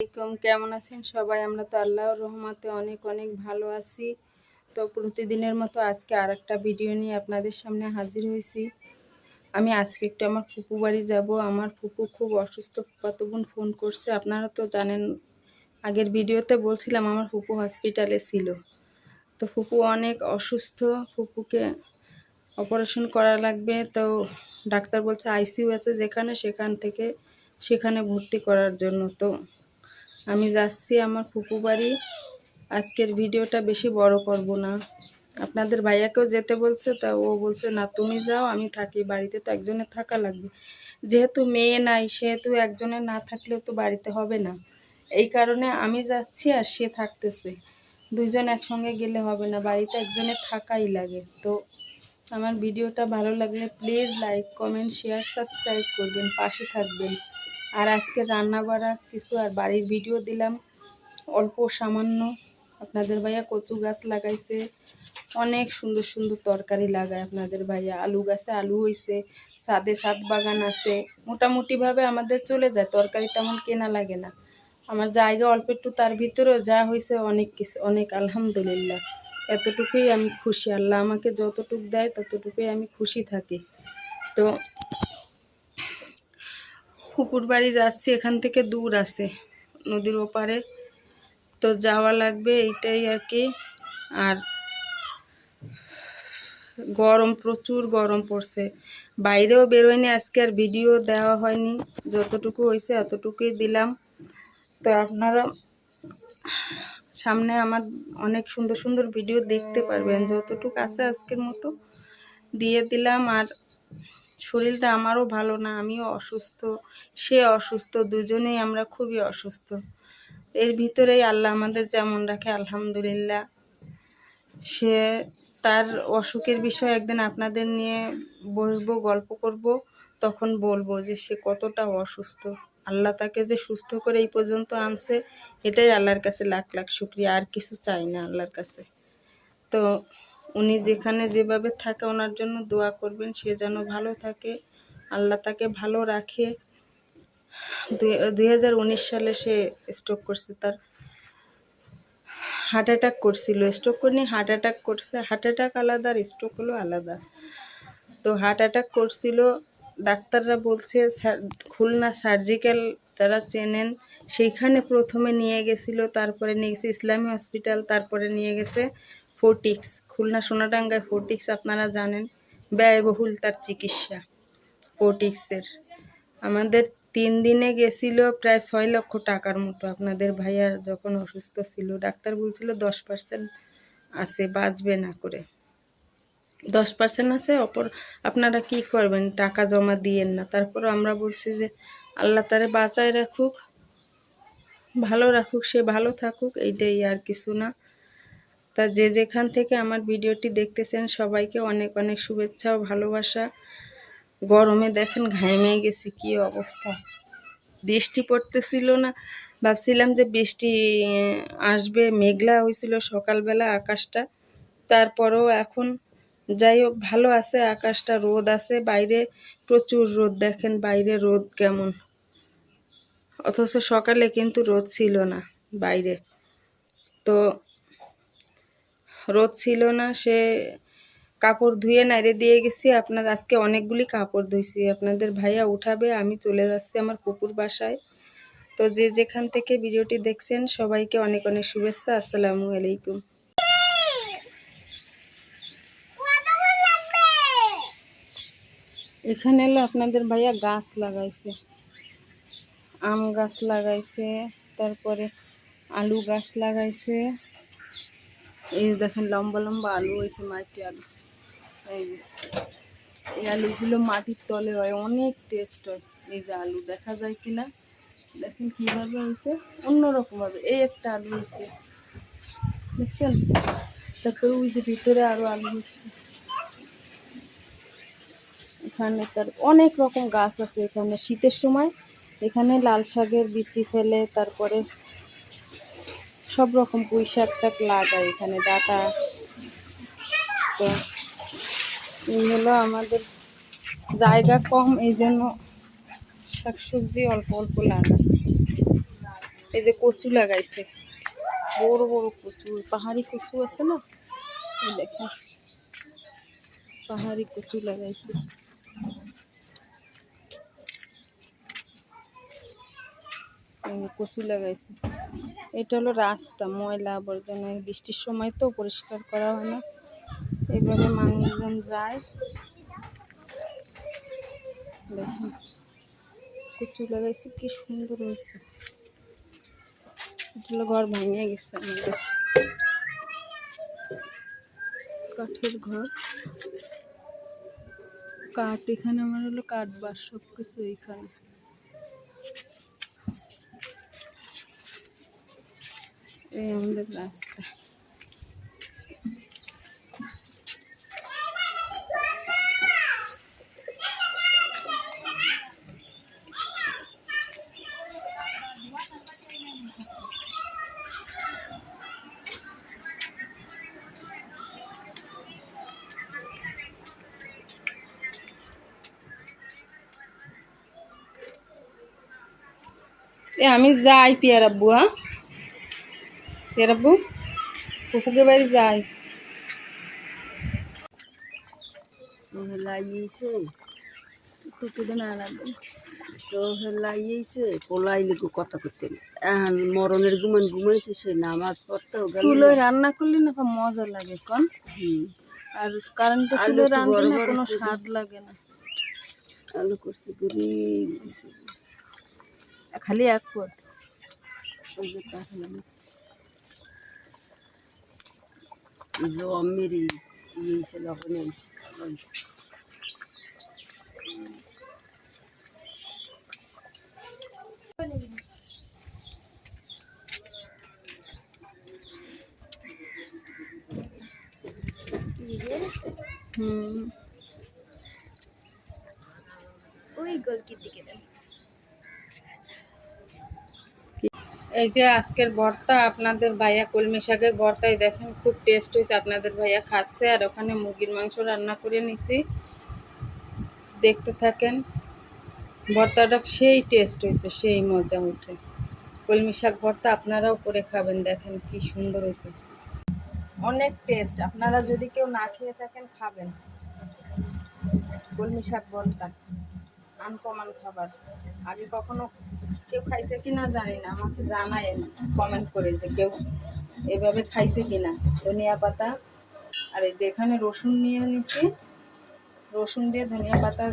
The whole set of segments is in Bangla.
আলাইকুম, কেমন আছেন সবাই? আমরা তো আল্লাহর রহমতে অনেক অনেক ভালো আছি। তো প্রতিদিনের মতো আজকে আর একটা ভিডিও নিয়ে আপনাদের সামনে হাজির হয়েছি। আমি আজকে একটু আমার ফুপু বাড়ি যাব। আমার ফুপু খুব অসুস্থ। কত বোন ফোন করছে। আপনারা তো জানেন, আগের ভিডিওতে বলছিলাম আমার ফুপু হসপিটালে ছিল। তো ফুপু অনেক অসুস্থ। ফুপুকে অপারেশন করা লাগবে। তো ডাক্তার বলছে আইসিইউ আছে যেখানে, সেখান থেকে সেখানে ভর্তি করার জন্য। তো আমি যাচ্ছি আমার ফুপু বাড়ি। আজকের ভিডিওটা বেশি বড় করব না। আপনাদের ভাইয়াকেও যেতে বলছে, তা ও বলছে, না, তুমি যাও, আমি থাকি। বাড়িতে তো একজনের থাকা লাগবে। যেহেতু মেয়ে নাই, সেহেতু একজনের না থাকলেও তো বাড়িতে হবে না। এই কারণে আমি যাচ্ছি আর সে থাকতেছে। দুইজন একসঙ্গে গেলে হবে না, বাড়িতে একজনের থাকাই লাগে। তো আমার ভিডিওটা ভালো লাগলে please like, comment, share, subscribe করবেন, পাশে থাকবেন। আর আজকে রান্না বাড়া কিছু আর বাড়ির ভিডিও দিলাম। অল্প সামান্য। আপনাদের ভাইয়া কচু গাছ লাগাইছে। অনেক সুন্দর সুন্দর তরকারি লাগায় আপনাদের ভাইয়া। আলু গাছে আলু হইছে সাদে সাদ বাগান আছে। মোটামুটিভাবে আমাদের চলে যায়, তরকারি তেমন কেনা লাগে না। আমার জায়গা অল্প একটু তার ভিতরেও যা হয়েছে অনেক কিছু, অনেক আলহামদুলিল্লাহ। এতটুকুই আমি খুশি। আল্লাহ আমাকে যতটুক দেয় ততটুকুই আমি খুশি থাকি। তো পুকুর বাড়ি যাচ্ছি, এখান থেকে দূর আছে, নদীর ওপারে। তো যাওয়া লাগবে এইটাই আর কি। আর গরম প্রচুর গরম পড়ছে। বাইরেও বেরোয়নি, আজকে আর ভিডিও দেওয়া হয়নি। যতটুকু হয়েছে এতটুকুই দিলাম। তো আপনারা সামনে আমার অনেক সুন্দর সুন্দর ভিডিও দেখতে পারবেন, যতটুকু আছে আজকের মতো দিয়ে দিলাম। আর শরীরটা আমারও ভালো না, আমিও অসুস্থ। সে অসুস্থ, দুজনেই আমরা খুবই অসুস্থ। এর ভিতরেই আল্লাহ আমাদের যেমন রাখে, আলহামদুলিল্লাহ। সে তার অসুখের বিষয়ে একদিন আপনাদের নিয়ে বসবো, গল্প করব, তখন বলব যে সে কতটা অসুস্থ। আল্লাহ তাকে যে সুস্থ করে এই পর্যন্ত আনছে, এটাই আল্লাহর কাছে লাখ লাখ শুক্রিয়া, আর কিছু চাই না আল্লাহর কাছে। তো উনি যেখানে যেভাবে থাকে ওনার জন্য দোয়া করবেন, সে যেন ভালো থাকে। আল্লাহ তাকে ভালো রাখে। দুই হাজার উনিশ সালে সে স্ট্রোক করছে, তার হার্ট অ্যাটাক করছিল। স্ট্রোক করিনি হার্ট অ্যাটাক করছে। হার্ট অ্যাটাক আলাদা আর স্ট্রোক হলো আলাদা। তো হার্ট অ্যাটাক করছিল, ডাক্তাররা বলছে খুলনা সার্জিক্যাল যারা চেনেন, সেইখানে প্রথমে নিয়ে গেছিল, তারপরে নিয়ে গেছে। ইসলামী হসপিটাল তারপরে নিয়ে গেছে। ফোর্টিক্স, খুলনা সোনাডাঙ্গায় ফোর্টিক্স আপনারা জানেন, ব্যয়বহুল তার চিকিৎসা ফোর্টিক্সের। আমাদের তিন দিনে গেছিল প্রায় ছয় লক্ষ টাকার মতো। আপনাদের ভাইয়ার যখন অসুস্থ ছিল, ডাক্তার বলছিল দশ পার্সেন্ট আছে, বাঁচবে না করে। দশ পার্সেন্ট আছে, অপর আপনারা কি করবেন? টাকা জমা দিয়েন না। তারপর আমরা বলছি যে, আল্লাহ তারে বাঁচায় রাখুক, ভালো রাখুক, সে ভালো থাকুক, এইটাই আর কিছু না। তা যে যেখান থেকে আমার ভিডিওটি দেখতেছেন সবাইকে অনেক অনেক শুভেচ্ছা ও ভালোবাসা। গরমে দেখেন ঘাইমে গেছি, কি অবস্থা। বৃষ্টি পড়তেছিল না, ভাবছিলাম যে বৃষ্টি আসবে, মেঘলা হয়েছিল সকালবেলা আকাশটা। তারপরেও এখন যাই হোক, ভালো আছে, আকাশটা রোদ আছে, বাইরে প্রচুর রোদ, দেখেন বাইরে রোদ কেমন। অথচ সকালে কিন্তু রোদ ছিল না বাইরে। তো রোদ ছিল না, সে কাপড় ধুয়ে নাইরে দিয়ে গেছি। আপনার আজকে অনেকগুলি কাপড় ধুইছি। আপনাদের ভাইয়া উঠাবে, আমি চলে যাচ্ছি আমার পুকুর বাসায়। তো যে যেখান থেকে ভিডিওটি দেখছেন, সবাইকে অনেক অনেক শুভেচ্ছা। আসসালামু আলাইকুম। এখানে এলো আপনাদের ভাইয়া গাছ লাগাইছে। আম গাছ লাগাইছে, তারপরে আলু গাছ লাগাইছে। এই দেখেন লম্বা লম্বা আলু হয়েছে মাটি আলু। এই যে, এই আলুগুলো মাটির তলে হয়, অনেক টেস্ট হয়। এই যে আলু দেখা যায় কিনা, দেখেন কীভাবে হয়েছে অন্যরকমভাবে এই একটা আলু হয়েছে। দেখছেন? তারপরে ওই যে ভিতরে আরও আলু হচ্ছে এখানে তার অনেক রকম গাছ আছে এখানে। শীতের সময় এখানে লাল শাকের বিচি ফেলে, তারপরে সব রকম শাক টাক লাগায় এখানে, ডাটা। তো এই হলো আমাদের জায়গা কম, এই জন্য শাকসবজি অল্প অল্প লাগায় এই যে কচু লাগাইছে, বড় বড় কচু, পাহাড়ি কচু আছে না? এই দেখেন, পাহাড়ি কচু লাগাইছে। কচু লাগাইছে। এটা হলো রাস্তা, ময়লা আবর্জনা বৃষ্টির সময় তো পরিষ্কার করা হয় না। এইভাবে মানুষজন যায়। দেখেন, কচু লাগাইছে, কি সুন্দর হয়েছে। এটা হলো ঘর ভাঙিয়ে গেছে আমাদের। কাঠের ঘর। কাঠ এখানে আমার হলো কাঠ বাস সব কিছু এখানে। এই আমাদের রাস্তা এ আমি যাই পিয়ার আব্বু পিয়ার আব্বু ফুফুকে বাড়ি যাই সোহেলাইছে তো কেঁদে না লাগবে সোহেলাইছে পোলাইলে গো কথা করতে এখন মরণের গুমান ঘুমাইছে সে নামাজ পড়তেও গেল। চুলোয় রান্না করলে না মজা লাগে কন? হুম। আর কারেন্টে চুলোয় রান্না না কোনো স্বাদ লাগে না। আলু করছে গরিব খালি এক ওই যে জমেরি ইয়েছে লবণ আইছে হুম ওই গলকির দিকে দেন এই যে আজকের ভর্তা, আপনাদের ভাইয়া কলমি শাকের ভর্তাই দেখেন খুব টেস্ট হয়েছে আপনাদের ভাইয়া খাচ্ছে। আর ওখানে মুরগির মাংস রান্না করে নিছি। দেখতে থাকেন, ভর্তাটা সেই টেস্ট হয়েছে, সেই মজা হয়েছে। কলমি শাক ভর্তা আপনারাও করে খাবেন, দেখেন কি সুন্দর হয়েছে। অনেক টেস্ট আপনারা যদি কেউ না খেয়ে থাকেন, খাবেন। কলমি শাক ভর্তা আনকমন খাবার। আগে কখনো কেউ খাইছে কিনা জানি না, আমাকে জানায় কমেন্ট করে যে কেউ এভাবে খাইছে কিনা। ধনিয়া পাতা, আর এই যে এখানে রসুন নিয়ে নিছি রসুন দিয়ে ধনিয়া পাতা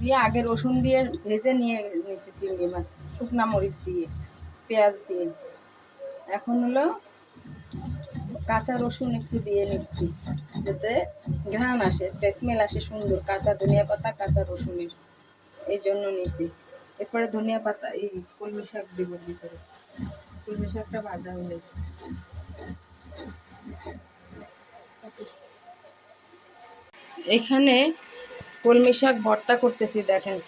দিয়ে আগে রসুন দিয়ে ভেজে নিয়ে নিছি চিংড়ি মাছ, শুকনা মরিচ দিয়ে, পেঁয়াজ দিয়ে। এখন হলো কাঁচা রসুন একটু দিয়ে নিচ্ছি, যাতে ঘ্রাণ আসে, স্মেল আসে সুন্দর, কাঁচা ধনিয়া পাতা, কাঁচা রসুনের। এই জন্য নিছি। এরপরে ধনিয়া পাতা, এই কলমি শাক দিব ভিতরে কলমি শাকটা ভাজা হলে এখানে কলমি শাক ভর্তা করতেছি, দেখেন।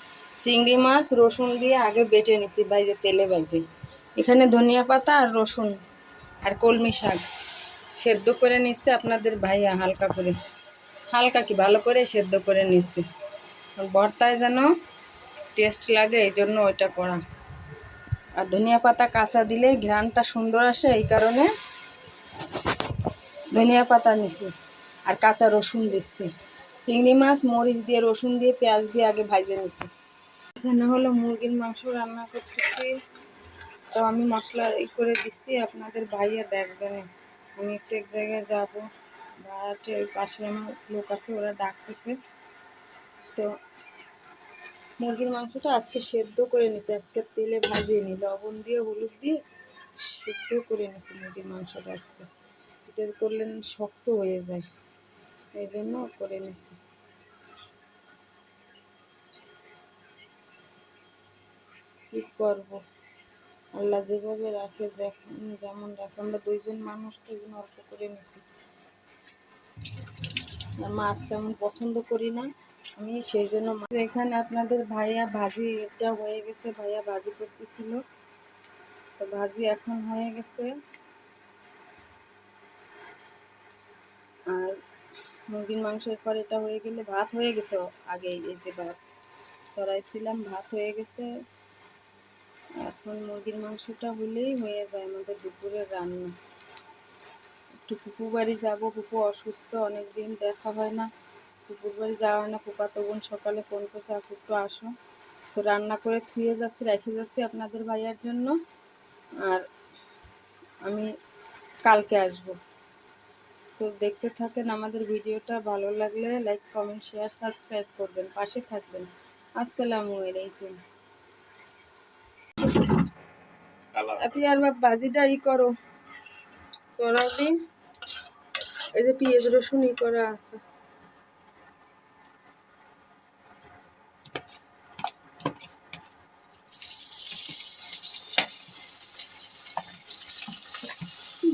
চিংড়ি মাছ, রসুন দিয়ে আগে বেটে নিছি বাইজে তেলে বাইজে এখানে ধনিয়া পাতা আর রসুন আর কলমি শাক সেদ্ধ করে নিচ্ছে আপনাদের ভাইয়া হালকা করে। হালকা কি, ভালো করে সেদ্ধ করে নিচ্ছে। ভর্তায় যেন টেস্ট লাগে, এই জন্য ওইটা করা আর ধনিয়া পাতা কাঁচা দিলে ঘ্রাণটা সুন্দর আসে, এই কারণে ধনিয়া পাতা নিছি আর কাঁচা রসুন দিচ্ছি। চিংড়ি মাছ, মরিচ দিয়ে, রসুন দিয়ে, পেঁয়াজ দিয়ে আগে ভাজে নিছি। এখানে হলো মুরগির মাংস রান্না করতেছি। তো আমি মশলা ই করে দিচ্ছি আপনাদের ভাইয়া দেখবেন। আমি একটু এক জায়গায় যাব। ওই পাশে আমার লোক আছে, ওরা ডাকতেছে। তো মুরগির মাংসটা আজকে সেদ্ধ করে নিছি। আজকে তেলে ভাজিয়ে নি লবণ দিয়ে, হলুদ দিয়ে সেদ্ধ করে নিছি মুরগির মাংসটা আজকে। এটা করলে না শক্ত হয়ে যায়। এই জন্য করে নিছি। কি করব? আল্লাহ যেভাবে রাখে যখন যেমন রাখে। আমরা দুইজন মানুষ তো জন্য অল্প করে নিছি। মাছ তেমন পছন্দ করি না। আমি সেই জন্য এখানে আপনাদের ভাইয়া ভাজি এটা হয়ে গেছে, ভাইয়া ভাজি করতেছিল। তো ভাজি এখন হয়ে গেছে। আর মুরগির মাংসের পর এটা হয়ে গেলে ভাত হয়ে গেছে আগে এই যে ভাত। চড়াইছিলাম ভাত হয়ে গেছে। এখন মুরগির মাংসটা হলেই হয়ে যায় আমাদের দুপুরের রান্না। একটু পুপু বাড়ি যাব, পুপু অসুস্থ অনেক দিন দেখা হয় না। বাড়ি যাওয়া হয় না ফুপাতো বোন সকালে ফোন করছে আপু একটু আসো। তো রান্না করে থুয়ে যাচ্ছি রেখে যাচ্ছি আপনাদের ভাইয়ার জন্য। আর আমি কালকে আসব। তো দেখতে থাকেন আমাদের ভিডিওটা ভালো লাগলে লাইক কমেন্ট শেয়ার সাবস্ক্রাইব করবেন পাশে থাকবেন। আসসালামু আলাইকুম। আপনি আর বাপ বাজিটা ই করো। সরাবি এই যে পেঁয়াজ রসুন ই করা আছে।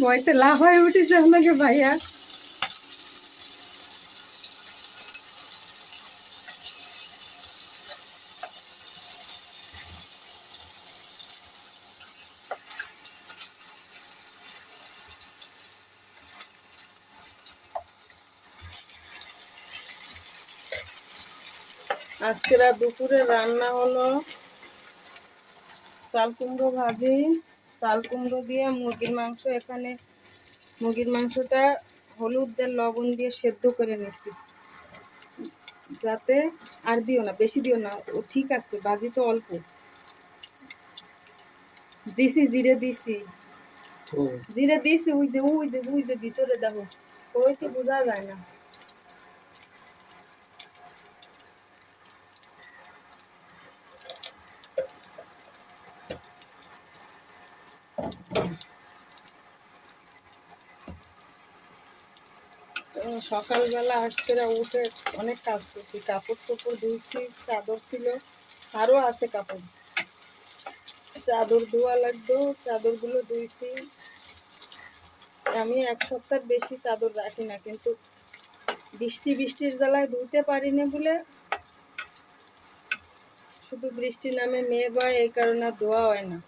ভয়তে লাভ হয়ে উঠেছে আপনাকে ভাইয়া। আজকের দুপুরে রান্না হলো চাল কুমড়ো ভাজি। চাল কুমড়ো দিয়ে মুরগির মাংস এখানে মুরগির মাংসটা হলুদ দিয়ে লবণ দিয়ে সেদ্ধ করে নিছি যাতে আর দিও না বেশি দিও না ও ঠিক আছে বাজি তো অল্প। দিছি জিরে দিছি। জিরে দিছি ওই যে ওই যে ওই যে ভিতরে দেখো ওই তো বোঝা যায় না তো সকালবেলা আজকে উঠে অনেক কাজ করছি। কাপড় চোপড় ধুইছি, চাদর ছিল আরও আছে কাপড়। চাদর ধোয়া লাগতো চাদরগুলো ধুইছি। আমি এক সপ্তাহ বেশি চাদর রাখি না, কিন্তু বৃষ্টি বৃষ্টির জ্বালায় ধুতে পারি না বলে শুধু বৃষ্টি নামে মেঘ হয়, এই কারণে আর ধোয়া হয় না।